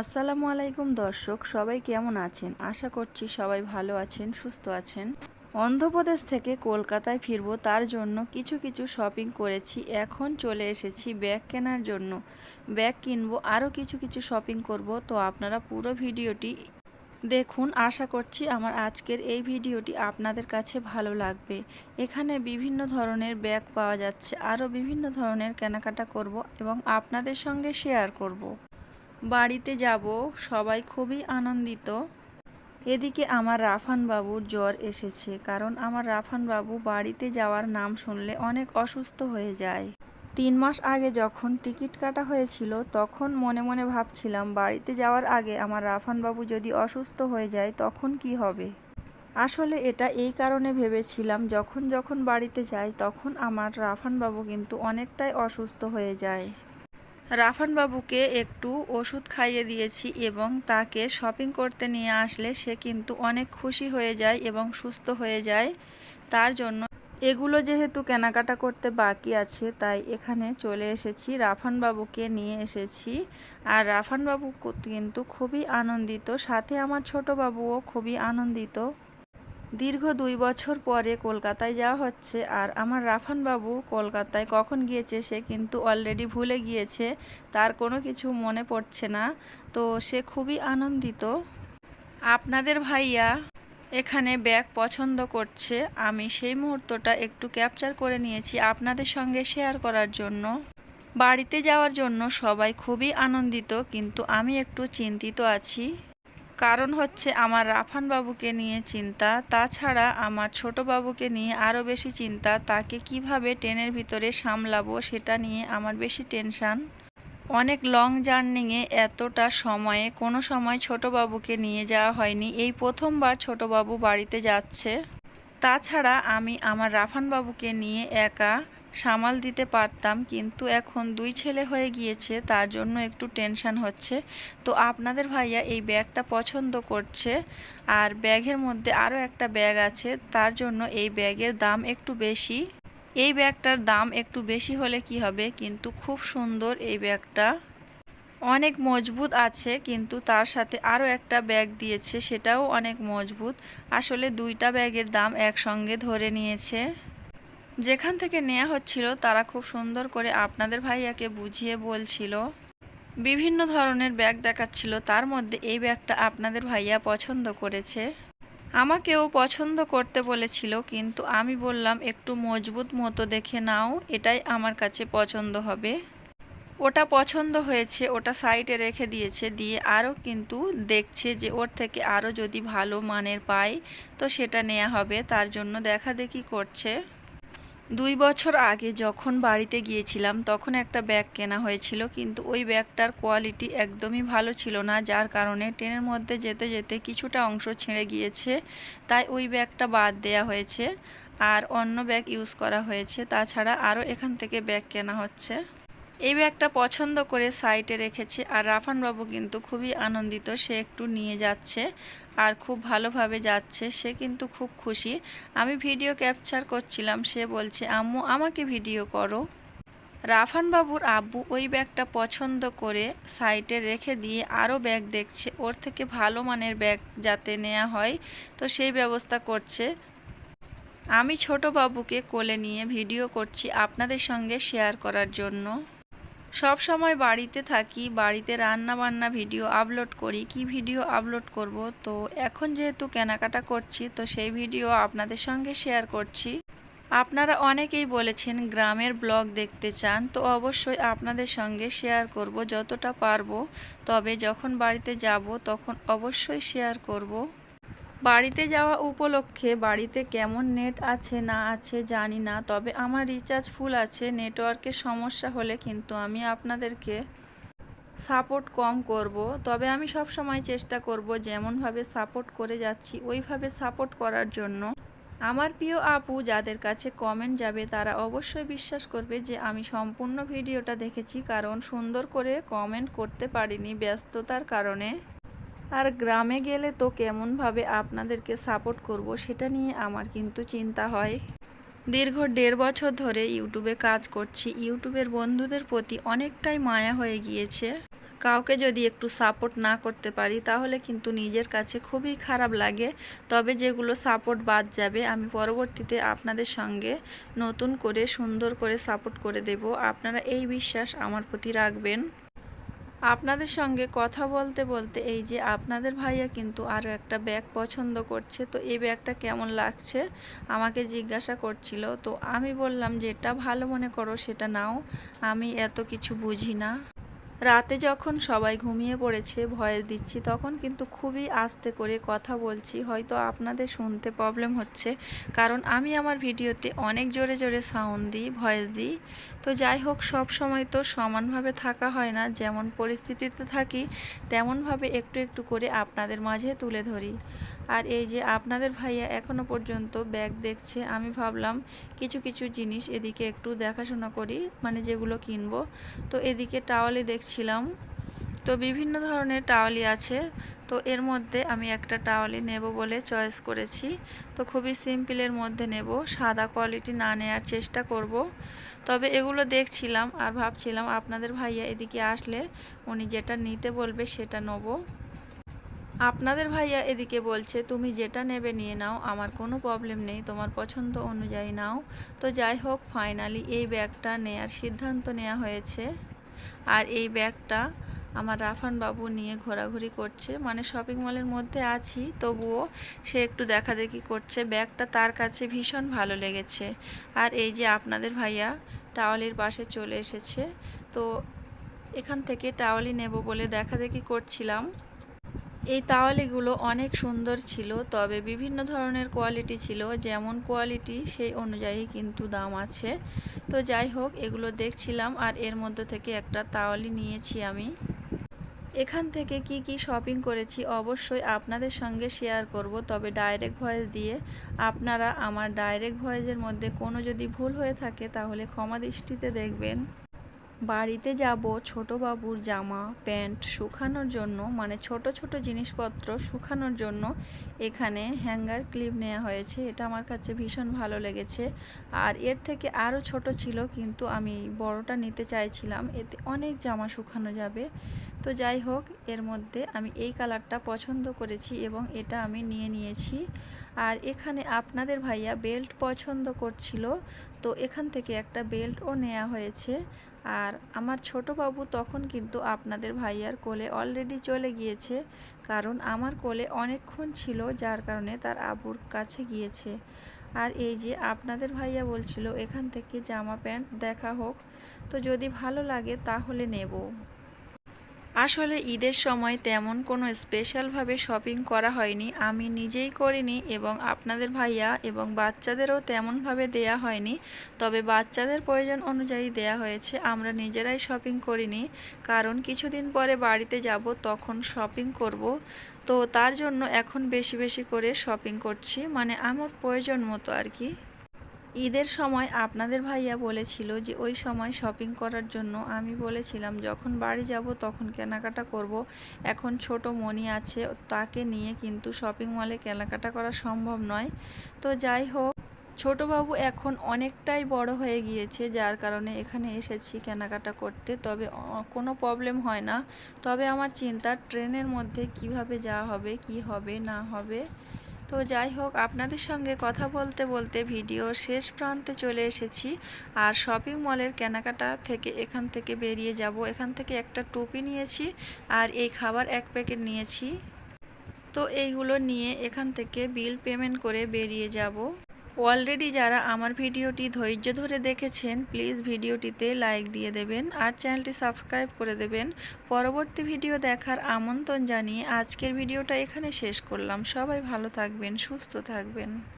আসসালামু আলাইকুম দর্শক, সবাই কেমন আছেন? আশা করছি সবাই ভালো আছেন, সুস্থ আছেন। অন্ধ্রপ্রদেশ থেকে কলকাতায় ফিরবো, তার জন্য কিছু কিছু শপিং করেছি। এখন চলে এসেছি ব্যাগ কেনার জন্য। ব্যাগ কিনবো, আরও কিছু কিছু শপিং করব। তো আপনারা পুরো ভিডিওটি দেখুন। আশা করছি আমার আজকের এই ভিডিওটি আপনাদের কাছে ভালো লাগবে। এখানে বিভিন্ন ধরনের ব্যাগ পাওয়া যাচ্ছে। আরও বিভিন্ন ধরনের কেনাকাটা করব এবং আপনাদের সঙ্গে শেয়ার করব। বাড়িতে যাব, সবাই খুবই আনন্দিত। এদিকে আমার রাফান বাবুর জ্বর এসেছে, কারণ আমার রাফান বাবু বাড়িতে যাওয়ার নাম শুনলে অনেক অসুস্থ হয়ে যায়। তিন মাস আগে যখন টিকিট কাটা হয়েছিল, তখন মনে মনে ভাবছিলাম, বাড়িতে যাওয়ার আগে আমার রাফান বাবু যদি অসুস্থ হয়ে যায়, তখন কি হবে? আসলে এটা এই কারণে ভেবেছিলাম, যখন যখন বাড়িতে যাই, তখন আমার রাফান বাবু কিন্তু অনেকটাই অসুস্থ হয়ে যায়। রাফান বাবুকে একটু ওষুধ খাইয়ে দিয়েছি এবং তাকে শপিং করতে নিয়ে আসলে সে কিন্তু অনেক খুশি হয়ে যায় এবং সুস্থ হয়ে যায়। তার জন্য এগুলো যেহেতু কেনাকাটা করতে বাকি আছে, তাই এখানে চলে এসেছি রাফান বাবুকে নিয়ে এসেছি। আর রাফান বাবু কিন্তু খুবই আনন্দিত, সাথে আমার ছোট বাবুও খুবই আনন্দিত। দীর্ঘ দুই বছর পরে কলকাতায় যাওয়া হচ্ছে আর আমার রাফান বাবু কলকাতায় কখন গিয়েছে সে কিন্তু অলরেডি ভুলে গিয়েছে, তার কোনো কিছু মনে পড়ছে না। তো সে খুবই আনন্দিত। আপনাদের ভাইয়া এখানে ব্যাগ পছন্দ করছে, আমি সেই মুহূর্তটা একটু ক্যাপচার করে নিয়েছি আপনাদের সঙ্গে শেয়ার করার জন্য। বাড়িতে যাওয়ার জন্য সবাই খুবই আনন্দিত, কিন্তু আমি একটু চিন্তিত আছি। কারণ হচ্ছে আমার রাফান বাবুকে নিয়ে চিন্তা, তাছাড়া আমার ছোট বাবুকে নিয়ে আরও বেশি চিন্তা, তাকে কীভাবে ট্রেনের ভিতরে সামলাবো সেটা নিয়ে আমার বেশি টেনশান। অনেক লং জার্নিংয়ে এতটা সময়ে কোনো সময় ছোট বাবুকে নিয়ে যাওয়া হয়নি, এই প্রথমবার ছোট বাবু বাড়িতে যাচ্ছে। তাছাড়া আমি আমার রাফান বাবুকে নিয়ে একা সামাল দিতে পারতাম, কিন্তু এখন দুই ছেলে হয়ে গিয়েছে, তার জন্য একটু টেনশান হচ্ছে। তো আপনাদের ভাইয়া এই ব্যাগটা পছন্দ করছে, আর ব্যাগের মধ্যে আরও একটা ব্যাগ আছে, তার জন্য এই ব্যাগের দাম একটু বেশি। এই ব্যাগটার দাম একটু বেশি হলে কি হবে, কিন্তু খুব সুন্দর এই ব্যাগটা। অনেক মজবুত আছে, কিন্তু তার সাথে আরও একটা ব্যাগ দিয়েছে, সেটাও অনেক মজবুত। আসলে দুইটা ব্যাগের দাম একসঙ্গে ধরে নিয়েছে। যেখান থেকে নেওয়া হচ্ছিল, তারা খুব সুন্দর করে আপনাদের ভাইয়াকে বুঝিয়ে বলছিল। বিভিন্ন ধরনের ব্যাগ দেখাচ্ছিল, তার মধ্যে এই ব্যাগটা আপনাদের ভাইয়া পছন্দ করেছে। আমাকেও পছন্দ করতে বলেছিল, কিন্তু আমি বললাম, একটু মজবুত মতো দেখে নাও, এটাই আমার কাছে পছন্দ হবে। ওটা পছন্দ হয়েছে, ওটা সাইডে রেখে দিয়েছে, দিয়ে আরও কিন্তু দেখছে যে ওর থেকে আরও যদি ভালো মানের পায় তো সেটা নেওয়া হবে, তার জন্য দেখা দেখি করছে। দুই বছর আগে যখন বাড়িতে গিয়েছিলাম, তখন একটা ব্যাগ কেনা হয়েছিল, কিন্তু ওই ব্যাগটার কোয়ালিটি একদমই ভালো ছিল না, যার কারণে ট্রেনের মধ্যে যেতে যেতে কিছুটা অংশ ছেড়ে গিয়েছে, তাই ওই ব্যাগটা বাদ দেয়া হয়েছে। আর অন্য ব্যাগ ইউজ করা হয়েছে, তাছাড়া আরও এখান থেকে ব্যাগ কেনা হচ্ছে। এই ব্যাগটা পছন্দ করে সাইটে রেখেছে আর রাফান বাবু কিন্তু খুবই আনন্দিত, সে একটু নিয়ে যাচ্ছে আর খুব ভালোভাবে যাচ্ছে, সে কিন্তু খুব খুশি। আমি ভিডিও ক্যাপচার করছিলাম, সে বলছে, আম্মু, আমাকে ভিডিও করো। রাফান বাবুর আব্বু ওই ব্যাগটা পছন্দ করে সাইটে রেখে দিয়ে আরও ব্যাগ দেখছে, ওর থেকে ভালো মানের ব্যাগ যাতে নেওয়া হয়, তো সেই ব্যবস্থা করছে। আমি ছোট বাবুকে কোলে নিয়ে ভিডিও করছি আপনাদের সঙ্গে শেয়ার করার জন্য। সব সময় বাড়িতে থাকি, বাড়িতে রান্না বান্না ভিডিও আপলোড করি। কি ভিডিও আপলোড করব? তো এখন যেহেতু কেনাকাটা করছি, তো সেই ভিডিও আপনাদের সঙ্গে শেয়ার করছি। আপনারা অনেকেই বলেছেন গ্রামের ব্লগ দেখতে চান, তো অবশ্যই আপনাদের সঙ্গে শেয়ার করব যতটা পারব। তবে যখন বাড়িতে যাব, তখন অবশ্যই শেয়ার করব। বাড়িতে যাওয়া উপলক্ষে বাড়িতে কেমন নেট আছে, না আছে জানি না, তবে আমার রিচার্জ ফুল আছে নেটওয়ার্কের সমস্যা হলে কিন্তু আমি আপনাদেরকে সাপোর্ট কম করব। তবে আমি সব সময় চেষ্টা করব যেমনভাবে সাপোর্ট করে যাচ্ছি, ওইভাবে সাপোর্ট করার জন্য। আমার প্রিয় আপু যাদের কাছে কমেন্ট যাবে, তারা অবশ্যই বিশ্বাস করবে যে আমি সম্পূর্ণ ভিডিওটা দেখেছি, কারণ সুন্দর করে কমেন্ট করতে পারিনি ব্যস্ততার কারণে। আর গ্রামে গেলে তো কেমনভাবে আপনাদেরকে সাপোর্ট করব সেটা নিয়ে আমার কিন্তু চিন্তা হয়। দীর্ঘ দেড় বছর ধরে ইউটিউবে কাজ করছি। ইউটিউবের বন্ধুদের প্রতি অনেকটাই মায়া হয়ে গিয়েছে। কাউকে যদি একটু সাপোর্ট না করতে পারি, তাহলে কিন্তু নিজের কাছে খুবই খারাপ লাগে। তবে যেগুলো সাপোর্ট বাদ যাবে, আমি পরবর্তীতে আপনাদের সঙ্গে নতুন করে সুন্দর করে সাপোর্ট করে দেব। আপনারা এই বিশ্বাস আমার প্রতি রাখবেন। আপনাদের সঙ্গে কথা বলতে বলতে এই যে আপনাদের ভাইয়া কিন্তু আরও একটা ব্যাগ পছন্দ করছে। তো এই ব্যাগটা কেমন লাগছে? আমাকে জিজ্ঞাসা করছিল। তো আমি বললাম যেটা ভালো মনে করো, সেটা নাও। আমি এত কিছু বুঝি না। রাতে যখন সবাই ঘুমিয়ে পড়েছে ভয়েস দিচ্ছি, তখন কিন্তু খুবই আস্তে করে কথা বলছি। হয়তো আপনাদের শুনতে প্রবলেম হচ্ছে, কারণ আমি আমার ভিডিওতে অনেক জোরে জোরে সাউন্ড দিই, ভয়েস দিই। তো যাই হোক, সব সময় তো সমানভাবে থাকা হয় না, যেমন পরিস্থিতিতে থাকি, তেমনভাবে একটু একটু করে আপনাদের মাঝে তুলে ধরি। আর এই যে আপনাদের ভাইয়া এখনও পর্যন্ত ব্যাগ দেখছে, আমি ভাবলাম কিছু কিছু জিনিস এদিকে একটু দেখাশোনা করি মানে যেগুলো কিনবো। তো এদিকে টাওয়ালি দেখছিলাম। তো বিভিন্ন ধরনের টাওয়ালি আছে। তো এর মধ্যে আমি একটা টাওয়ালি নেব বলে চয়েস করেছি। তো খুবই সিম্পলের মধ্যে নেব, সাদা কোয়ালিটি না নেওয়ার চেষ্টা করব। তবে এগুলো দেখছিলাম আর ভাবছিলাম আপনাদের ভাইয়া এদিকে আসলে উনি যেটা নিতে বলবে সেটা নেব। আপনাদের ভাইয়া এদিকে বলছে, তুমি যেটা নেবে নিয়ে নাও, আমার কোনো প্রবলেম নেই, তোমার পছন্দ অনুযায়ী নাও। তো যাই হোক, ফাইনালি এই ব্যাগটা নেয়ার সিদ্ধান্ত নেওয়া হয়েছে। আর এই ব্যাগটা আমার রাফান বাবু নিয়ে ঘোরাঘুরি করছে। মানে শপিং মলের মধ্যে আছি, তবুও সে একটু দেখাদেখি করছে। ব্যাগটা তার কাছে ভীষণ ভালো লেগেছে। আর এই যে আপনাদের ভাইয়া টাওয়ালির পাশে চলে এসেছে, তো এখান থেকে টাওয়ালি নেব বলে দেখাদেখি করছিলাম। এই তাওয়ালিগুলো অনেক সুন্দর ছিল, তবে বিভিন্ন ধরনের কোয়ালিটি ছিল। যেমন কোয়ালিটি সেই অনুযায়ী কিন্তু দাম আছে। তো যাই হোক, এগুলো দেখছিলাম আর এর মধ্যে থেকে একটা তাওয়ালি নিয়েছি আমি। এখান থেকে কি কি শপিং করেছি অবশ্যই আপনাদের সঙ্গে শেয়ার করব, তবে ডাইরেক্ট ভয়েস দিয়ে। আপনারা আমার ডাইরেক্ট ভয়েসের মধ্যে কোনো যদি ভুল হয়ে থাকে তাহলে ক্ষমা দৃষ্টিতে দেখবেন। বাড়িতে যাব, ছোট বাবুর জামা, প্যান্ট শুকানোর জন্য মানে ছোট ছোট জিনিসপত্র শুকানোর জন্য এখানে হ্যাঙ্গার ক্লিপ নেওয়া হয়েছে। এটা আমার কাছে ভীষণ ভালো লেগেছে। আর এর থেকে আরও ছোট ছিল, কিন্তু আমি বড়টা নিতে চাইছিলাম। এতে অনেক জামা শুকানো যাবে। তো যাই হোক, এর মধ্যে আমি এই কালারটা পছন্দ করেছি এবং এটা আমি নিয়ে নিয়েছি। আর এখানে আপনাদের ভাইয়া বেল্ট পছন্দ করছিল, তো এখান থেকে একটা বেল্টও নেওয়া হয়েছে। আর আমার ছোট বাবু তখন কিন্তু আপনাদের ভাইয়ার কোলে অলরেডি চলে গিয়েছে, কারণ আমার কোলে অনেকক্ষণ ছিল, যার কারণে তার আবুর কাছে গিয়েছে। আর এই যে আপনাদের ভাইয়া বলছিল, এখান থেকে জামা প্যান্ট দেখা হোক, তো যদি ভালো লাগে তাহলে নেব। আসলে ঈদের সময় তেমন কোনো স্পেশালভাবে শপিং করা হয়নি। আমি নিজেই করিনি এবং আপনাদের ভাইয়া এবং বাচ্চাদেরও তেমনভাবে দেয়া হয়নি। তবে বাচ্চাদের প্রয়োজন অনুযায়ী দেয়া হয়েছে। আমরা নিজেরাই শপিং করিনি। কারণ কিছুদিন পরে বাড়িতে যাব, তখন শপিং করব। তো তার জন্য এখন বেশি বেশি করে শপিং করছি। মানে আমার প্রয়োজন মতো আর কি। ঈদের সময় আপনাদের ভাইয়া বলেছিল যে ওই সময় শপিং করার জন্য আমি বলেছিলাম, যখন বাড়ি যাব তখন কেনাকাটা করব। এখন ছোট মনি আছে, তাকে নিয়ে কিন্তু শপিং মলে কেনাকাটা করা সম্ভব নয়। তো যাই হোক, ছোটবাবু এখন অনেকটাই বড় হয়ে গিয়েছে, যার কারণে এখানে এসেছি কেনাকাটা করতে। তবে কোনো প্রবলেম হয় না। তবে আমার চিন্তা ট্রেনের মধ্যে কীভাবে যাওয়া হবে, কি হবে, না হবে তো যাই হোক, আপনাদের সঙ্গে কথা বলতে বলতে ভিডিও শেষ প্রান্তে চলে এসেছি। আর শপিং মলের কেনাকাটা থেকে এখান থেকে বেরিয়ে যাব। এখান থেকে একটা টুপি নিয়েছি আর এই খাবার এক প্যাকেট নিয়েছি। তো এইগুলো নিয়ে এখান থেকে বিল পেমেন্ট করে বেরিয়ে যাব। অলরেডি যারা আমার ভিডিওটি ধৈর্য ধরে দেখেছেন, প্লিজ ভিডিওটিতে লাইক দিয়ে দেবেন আর চ্যানেলটি সাবস্ক্রাইব করে দেবেন। পরবর্তী ভিডিও দেখার আমন্ত্রণ জানিয়ে আজকের ভিডিওটা এখানে শেষ করলাম। সবাই ভালো থাকবেন, সুস্থ থাকবেন।